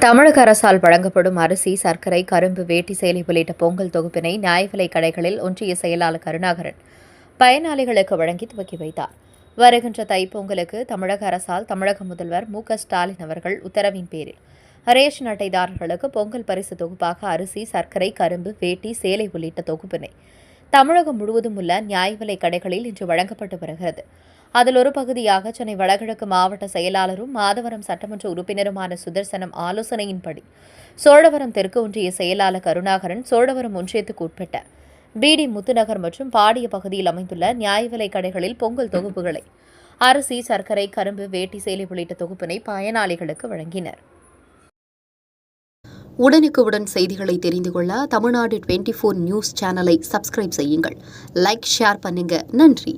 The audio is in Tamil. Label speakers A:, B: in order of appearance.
A: தமிழக அரசால் வழங்கப்படும் அரிசி சர்க்கரை கரும்பு வேட்டி சேலை உள்ளிட்ட பொங்கல் தொகுப்பினை நியாய விலைக் கடைகளில் ஒன்றிய செயலாளர் கருணாகரன் பயனாளிகளுக்கு வழங்கி துவக்கி வைத்தார். வருகின்ற தைப்பொங்கலுக்கு தமிழக அரசால் தமிழக முதல்வர் மு ஸ்டாலின் அவர்கள் உத்தரவின் பேரில் ரேஷன் அட்டைதாரர்களுக்கு பொங்கல் பரிசு தொகுப்பாக அரிசி சர்க்கரை கரும்பு வேட்டி சேலை உள்ளிட்ட தொகுப்பினை தமிழகம் முழுவதும் உள்ள நியாய விலைக் கடைகளில் இன்று வழங்கப்பட்டு வருகிறது. அதில் ஒரு பகுதியாக சென்னை வடகிழக்கு மாவட்ட செயலாளரும் மாதவரம் சட்டமன்ற உறுப்பினருமான சுதர்சனம் ஆலோசனையின்படி சோழவரம் தெற்கு ஒன்றிய செயலாளர் கருணாகரன் சோழவரம் ஒன்றியத்துக்கு உட்பட்ட பிடி முத்துநகர் மற்றும் பாடிய பகுதியில் அமைந்துள்ள நியாய விலைக் கடைகளில் பொங்கல் தொகுப்புகளை அரிசி சர்க்கரை கரும்பு வேட்டி சேலை உள்ளிட்ட தொகுப்பினை பயனாளிகளுக்கு வழங்கினர்.
B: உடனுக்குடன் செய்திகளை தெரிந்து கொள்ள தமிழ்நாடு டுவெண்ட்டி ஃபோர் நியூஸ் சேனலை சப்ஸ்கிரைப் செய்யுங்கள். லைக் ஷேர் பண்ணுங்க. நன்றி.